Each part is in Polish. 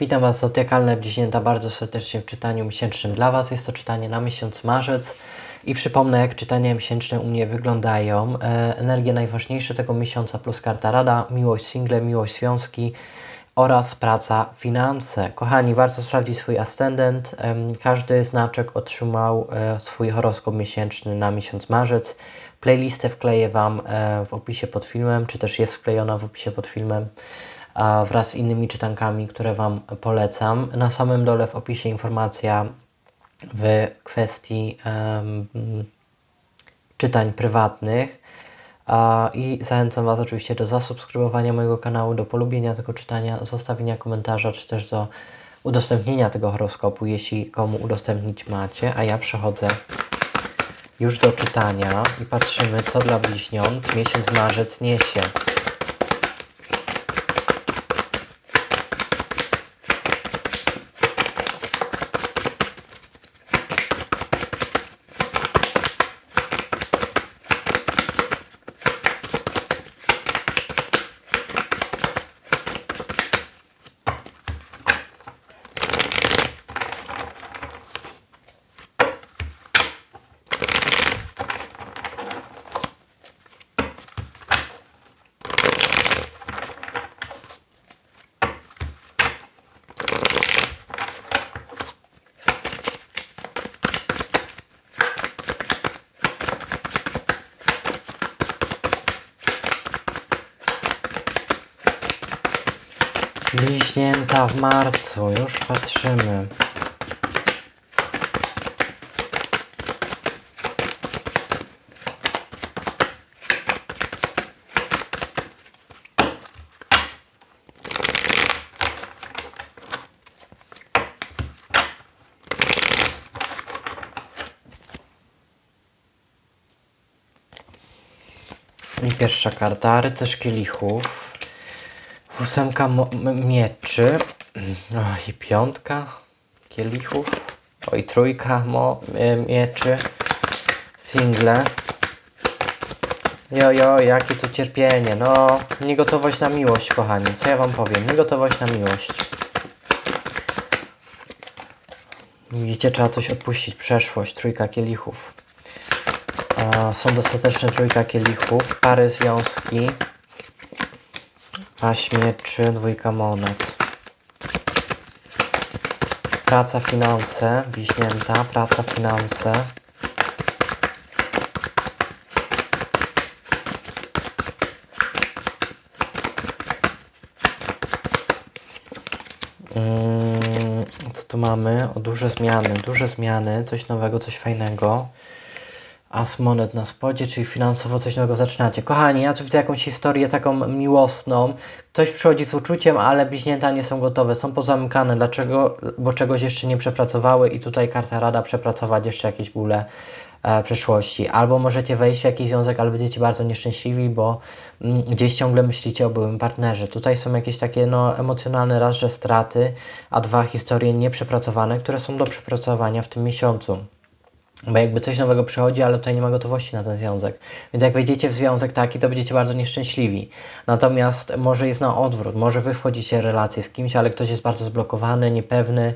Witam Was, Zodiakalne Bliźnięta, bardzo serdecznie w czytaniu miesięcznym dla Was. Jest to czytanie na miesiąc marzec i przypomnę, jak czytania miesięczne u mnie wyglądają. E, energie najważniejsze tego miesiąca plus karta rada, miłość single, miłość związki oraz praca, finanse. Kochani, warto sprawdzić swój ascendent. Każdy znaczek otrzymał e, swój horoskop miesięczny na miesiąc marzec. Playlistę wkleję Wam e, w opisie pod filmem, czy też jest wklejona w opisie pod filmem a wraz z innymi czytankami, które Wam polecam. Na samym dole w opisie informacja w kwestii em, czytań prywatnych. I zachęcam Was oczywiście do zasubskrybowania mojego kanału, do polubienia tego czytania, zostawienia komentarza, czy też do udostępnienia tego horoskopu, jeśli komu udostępnić macie. A ja przechodzę już do czytania i patrzymy, co dla bliźniąt miesiąc marzec niesie. Bliźnięta w marcu, już patrzymy. Pierwsza karta, rycerz kielichów. Ósemka mieczy. O, I piątka kielichów. O, i trójka mo- mieczy. Single. Jojo, jakie tu cierpienie. No, niegotowość na miłość, kochani. Co ja wam powiem? Niegotowość na miłość. Widzicie, trzeba coś odpuścić. Przeszłość, trójka kielichów. Są dostateczne trójka kielichów. Pary związki. Aś mieczy, dwójka monet. Praca, finanse, bliźnięta, praca, finanse. Mm, co tu mamy? O duże zmiany, duże zmiany, coś nowego, coś fajnego. As monet na spodzie, czyli finansowo coś nowego zaczynacie. Kochani, ja tu widzę jakąś historię taką miłosną. Ktoś przychodzi z uczuciem, ale bliźnięta nie są gotowe, są pozamykane. Dlaczego? Bo czegoś jeszcze nie przepracowały i tutaj karta rada przepracować jeszcze jakieś bóle e, przeszłości. Albo możecie wejść w jakiś związek, ale będziecie bardzo nieszczęśliwi, bo mm, gdzieś ciągle myślicie o byłym partnerze. Tutaj są jakieś takie no, emocjonalne raz, że straty, a dwa historie nieprzepracowane, które są do przepracowania w tym miesiącu. Bo jakby coś nowego przychodzi, ale tutaj nie ma gotowości na ten związek. Więc jak wejdziecie w związek taki, to będziecie bardzo nieszczęśliwi. Natomiast może jest na odwrót, może wy wchodzicie w relację z kimś, ale ktoś jest bardzo zblokowany, niepewny,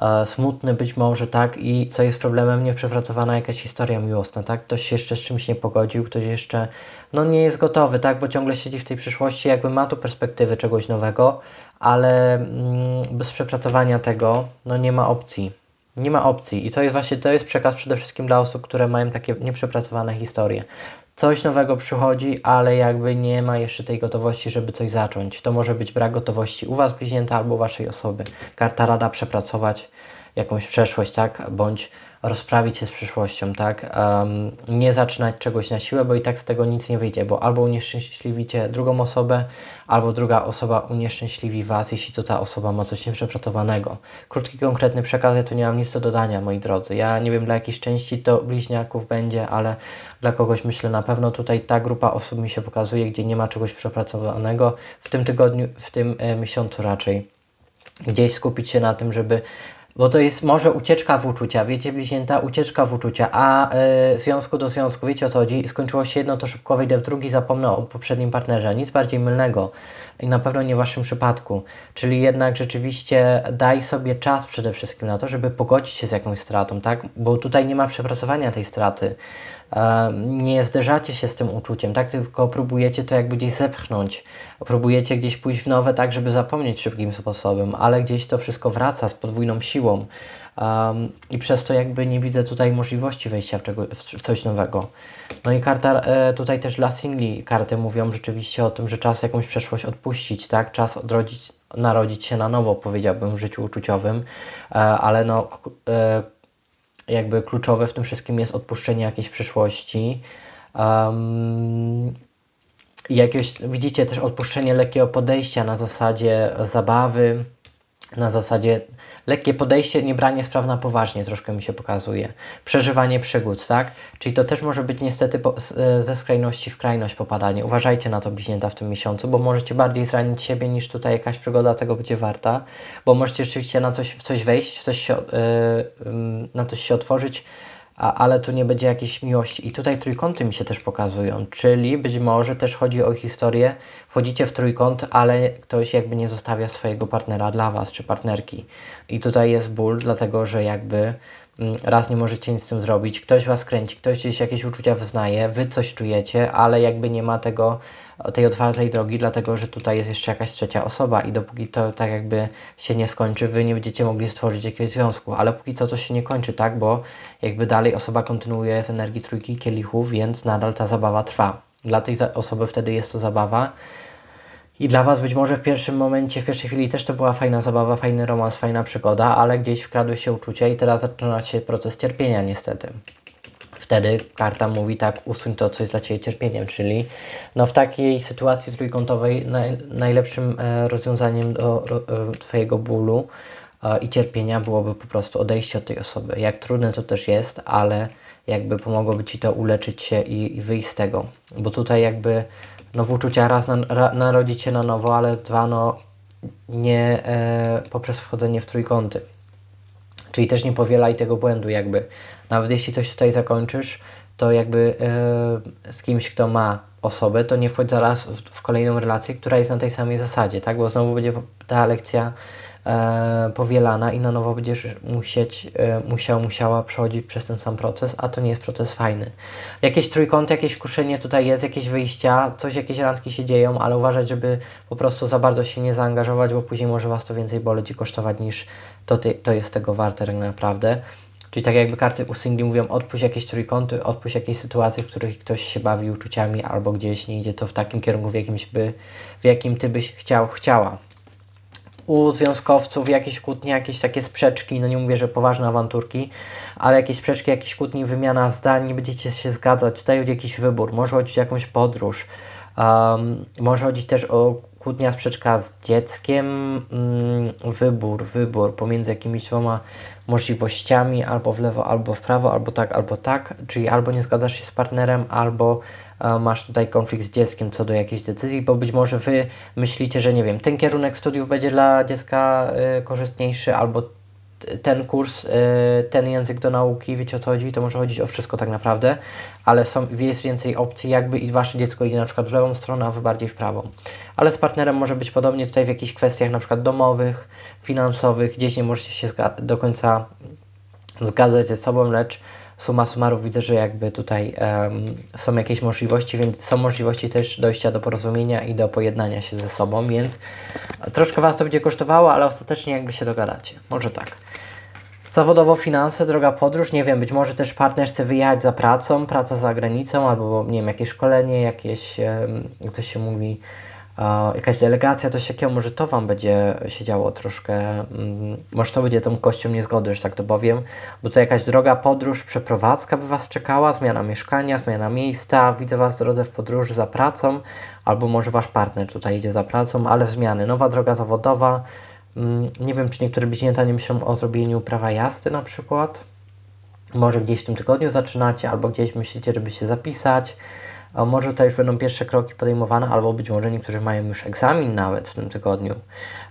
e, smutny być może, tak? I co jest problemem, nieprzepracowana jakaś historia miłosna, tak? Ktoś się jeszcze z czymś nie pogodził, ktoś jeszcze no nie jest gotowy, tak? Bo ciągle siedzi w tej przyszłości, jakby ma tu perspektywy czegoś nowego, ale mm, bez przepracowania tego, no nie ma opcji. Nie ma opcji i to jest właśnie, to jest przekaz przede wszystkim dla osób, które mają takie nieprzepracowane historie. Coś nowego przychodzi, ale jakby nie ma jeszcze tej gotowości, żeby coś zacząć. To może być brak gotowości u Was bliźnięta albo Waszej osoby. Karta rada przepracować jakąś przeszłość, tak? Bądź rozprawić się z przyszłością, tak? Um, nie zaczynać czegoś na siłę, bo i tak z tego nic nie wyjdzie, bo albo unieszczęśliwicie drugą osobę, albo druga osoba unieszczęśliwi Was, jeśli to ta osoba ma coś nieprzepracowanego. Krótki, konkretny przekaz, ja tu nie mam nic do dodania, moi drodzy. Ja nie wiem, dla jakiejś części to bliźniaków będzie, ale dla kogoś myślę na pewno tutaj ta grupa osób mi się pokazuje, gdzie nie ma czegoś przepracowanego. W tym tygodniu, w tym e, miesiącu raczej gdzieś skupić się na tym, żeby Bo to jest może ucieczka w uczucia, wiecie, bliźnięta, ucieczka w uczucia, a y, związku do związku, wiecie o co chodzi, skończyło się jedno, to szybko wejdę w drugi, zapomnę o poprzednim partnerze, nic bardziej mylnego i na pewno nie w Waszym przypadku. Czyli jednak rzeczywiście daj sobie czas przede wszystkim na to, żeby pogodzić się z jakąś stratą, tak? Bo tutaj nie ma przepracowania tej straty. Nie zderzacie się z tym uczuciem, tak? Tylko próbujecie to jakby gdzieś zepchnąć. Próbujecie gdzieś pójść w nowe, tak, żeby zapomnieć szybkim sposobem, ale gdzieś to wszystko wraca z podwójną siłą. Um, I przez to jakby nie widzę tutaj możliwości wejścia w, czego, w coś nowego. No i karta e, tutaj też dla singli karty mówią rzeczywiście o tym, że czas jakąś przeszłość odpuścić, tak? Czas odrodzić, narodzić się na nowo, powiedziałbym, w życiu uczuciowym, e, ale no e, jakby kluczowe w tym wszystkim jest odpuszczenie jakiejś przyszłości. Um, jakieś, widzicie też odpuszczenie lekkiego podejścia na zasadzie zabawy, na zasadzie lekkie podejście, nie branie spraw na poważnie, troszkę mi się pokazuje. Przeżywanie przygód, tak? Czyli to też może być niestety po, e, ze skrajności w krajność popadanie. Uważajcie na to bliźnięta w tym miesiącu, bo możecie bardziej zranić siebie niż tutaj jakaś przygoda tego będzie warta, bo możecie rzeczywiście na coś, w coś wejść, w coś się, yy, na coś się otworzyć, a, ale tu nie będzie jakiejś miłości. I tutaj trójkąty mi się też pokazują, czyli być może też chodzi o historię, wchodzicie w trójkąt, ale ktoś jakby nie zostawia swojego partnera dla Was, czy partnerki. I tutaj jest ból, dlatego że jakby mm, raz nie możecie nic z tym zrobić, ktoś Was kręci, ktoś gdzieś jakieś uczucia wyznaje, Wy coś czujecie, ale jakby nie ma tego tej otwartej drogi, dlatego że tutaj jest jeszcze jakaś trzecia osoba i dopóki to tak jakby się nie skończy, wy nie będziecie mogli stworzyć jakiegoś związku, ale póki co to się nie kończy, tak, bo jakby dalej osoba kontynuuje w energii trójki kielichów, więc nadal ta zabawa trwa. Dla tej osoby wtedy jest to zabawa, i dla Was być może w pierwszym momencie, w pierwszej chwili też to była fajna zabawa, fajny romans, fajna przygoda, ale gdzieś wkradły się uczucia i teraz zaczyna się proces cierpienia niestety wtedy karta mówi tak, usuń to, co jest dla Ciebie cierpieniem, czyli no w takiej sytuacji trójkątowej naj, najlepszym e, rozwiązaniem do e, Twojego bólu e, i cierpienia byłoby po prostu odejście od tej osoby. Jak trudne to też jest, ale jakby pomogłoby Ci to uleczyć się i, i wyjść z tego, bo tutaj jakby no w uczucia raz na, ra, narodzić się na nowo, ale dwa no nie e, poprzez wchodzenie w trójkąty. Czyli też nie powielaj tego błędu jakby nawet jeśli coś tutaj zakończysz, to jakby yy, z kimś, kto ma osobę, to nie wchodź zaraz w, w, kolejną relację, która jest na tej samej zasadzie, tak? Bo znowu będzie ta lekcja e, powielana i na nowo będziesz musieć, e, musiał, musiała przechodzić przez ten sam proces, a to nie jest proces fajny. Jakieś trójkąty, jakieś kuszenie tutaj jest, jakieś wyjścia, coś, jakieś randki się dzieją, ale uważać, żeby po prostu za bardzo się nie zaangażować, bo później może Was to więcej boleć i kosztować niż to, to jest tego warte tak naprawdę. Czyli tak jakby karty u singli mówią, odpuść jakieś trójkąty, odpuść jakieś sytuacje, w których ktoś się bawi uczuciami albo gdzieś nie idzie to w takim kierunku, w, jakimś by, w jakim Ty byś chciał, chciała. U związkowców jakieś kłótnie, jakieś takie sprzeczki, no nie mówię, że poważne awanturki, ale jakieś sprzeczki, jakieś kłótnie, wymiana zdań, nie będziecie się zgadzać. Tutaj chodzi jakiś wybór, może chodzić o jakąś podróż, um, może chodzić też o kłótnia, sprzeczka z dzieckiem, mm, wybór, wybór pomiędzy jakimiś dwoma możliwościami, albo w lewo, albo w prawo, albo tak, albo tak, czyli albo nie zgadzasz się z partnerem, albo e, masz tutaj konflikt z dzieckiem co do jakiejś decyzji, bo być może Wy myślicie, że nie wiem, ten kierunek studiów będzie dla dziecka y, korzystniejszy, albo ten kurs, y, ten język do nauki, wiecie o co chodzi, to może chodzić o wszystko tak naprawdę, ale są, jest więcej opcji jakby i Wasze dziecko idzie na przykład w lewą stronę, a Wy bardziej w prawą. Ale z partnerem może być podobnie tutaj w jakichś kwestiach na przykład domowych, finansowych, gdzieś nie możecie się do końca zgadzać ze sobą, lecz suma summarum widzę, że jakby tutaj um, są jakieś możliwości, więc są możliwości też dojścia do porozumienia i do pojednania się ze sobą, więc troszkę Was to będzie kosztowało, ale ostatecznie jakby się dogadacie. Może tak. Zawodowo finanse, droga podróż, nie wiem, być może też partner chce wyjechać za pracą, praca za granicą, albo nie wiem, jakieś szkolenie, jakieś, jak to się mówi, jakaś delegacja, coś takiego, może to Wam będzie się działo troszkę, mm, może to będzie tą kością niezgody, że tak to powiem, bo to jakaś droga podróż, przeprowadzka by Was czekała, zmiana mieszkania, zmiana miejsca, widzę Was w drodze w podróży za pracą, albo może Wasz partner tutaj idzie za pracą, ale w zmiany, nowa droga zawodowa, mm, nie wiem, czy niektóre bliźnięta nie myślą o zrobieniu prawa jazdy na przykład, może gdzieś w tym tygodniu zaczynacie, albo gdzieś myślicie, żeby się zapisać, A może tutaj już będą pierwsze kroki podejmowane, albo być może niektórzy mają już egzamin nawet w tym tygodniu.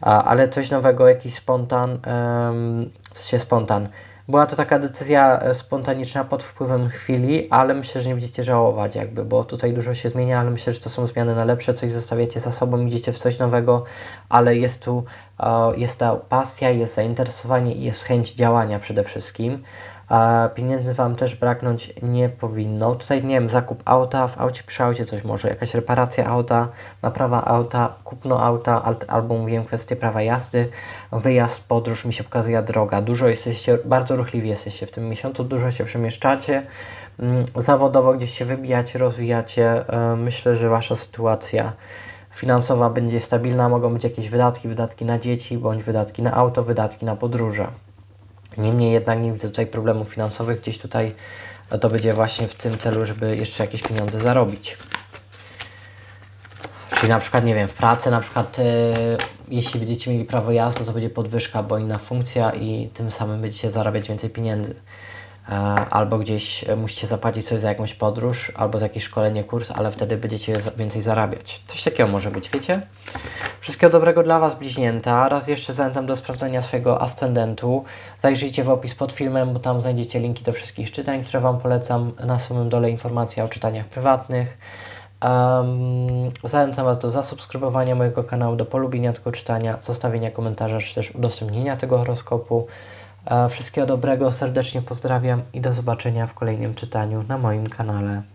A, ale coś nowego, jakiś spontan, em, w sensie spontan. Była to taka decyzja e, spontaniczna pod wpływem chwili, ale myślę, że nie będziecie żałować jakby, bo tutaj dużo się zmienia, ale myślę, że to są zmiany na lepsze, coś zostawiacie za sobą, idziecie w coś nowego, ale jest tu, e, jest ta pasja, jest zainteresowanie i jest chęć działania przede wszystkim. A pieniędzy Wam też braknąć nie powinno. Tutaj, nie wiem, zakup auta, w aucie przy aucie coś może, jakaś reparacja auta, naprawa auta, kupno auta, al- albo mówiłem kwestię prawa jazdy, wyjazd, podróż, mi się pokazuje droga. Dużo jesteście, bardzo ruchliwi jesteście w tym miesiącu, dużo się przemieszczacie, mm, zawodowo gdzieś się wybijacie, rozwijacie. E, Myślę, że Wasza sytuacja finansowa będzie stabilna, mogą być jakieś wydatki, wydatki na dzieci, bądź wydatki na auto, wydatki na podróże. Niemniej jednak nie widzę tutaj problemów finansowych. Gdzieś tutaj e, to będzie właśnie w tym celu, żeby jeszcze jakieś pieniądze zarobić. Czyli na przykład, nie wiem, w pracy na przykład, e, jeśli będziecie mieli prawo jazdy, to będzie podwyżka, bo inna funkcja i tym samym będziecie zarabiać więcej pieniędzy. E, albo gdzieś musicie zapłacić sobie za jakąś podróż, albo za jakieś szkolenie, kurs, ale wtedy będziecie więcej zarabiać. Coś takiego może być, wiecie? Wszystkiego dobrego dla Was, bliźnięta. Raz jeszcze zachęcam do sprawdzenia swojego ascendentu. Zajrzyjcie w opis pod filmem, bo tam znajdziecie linki do wszystkich czytań, które Wam polecam. Na samym dole informacje o czytaniach prywatnych. Um, zachęcam Was do zasubskrybowania mojego kanału, do polubienia tego czytania, zostawienia komentarza, czy też udostępnienia tego horoskopu. E, wszystkiego dobrego, serdecznie pozdrawiam i do zobaczenia w kolejnym czytaniu na moim kanale.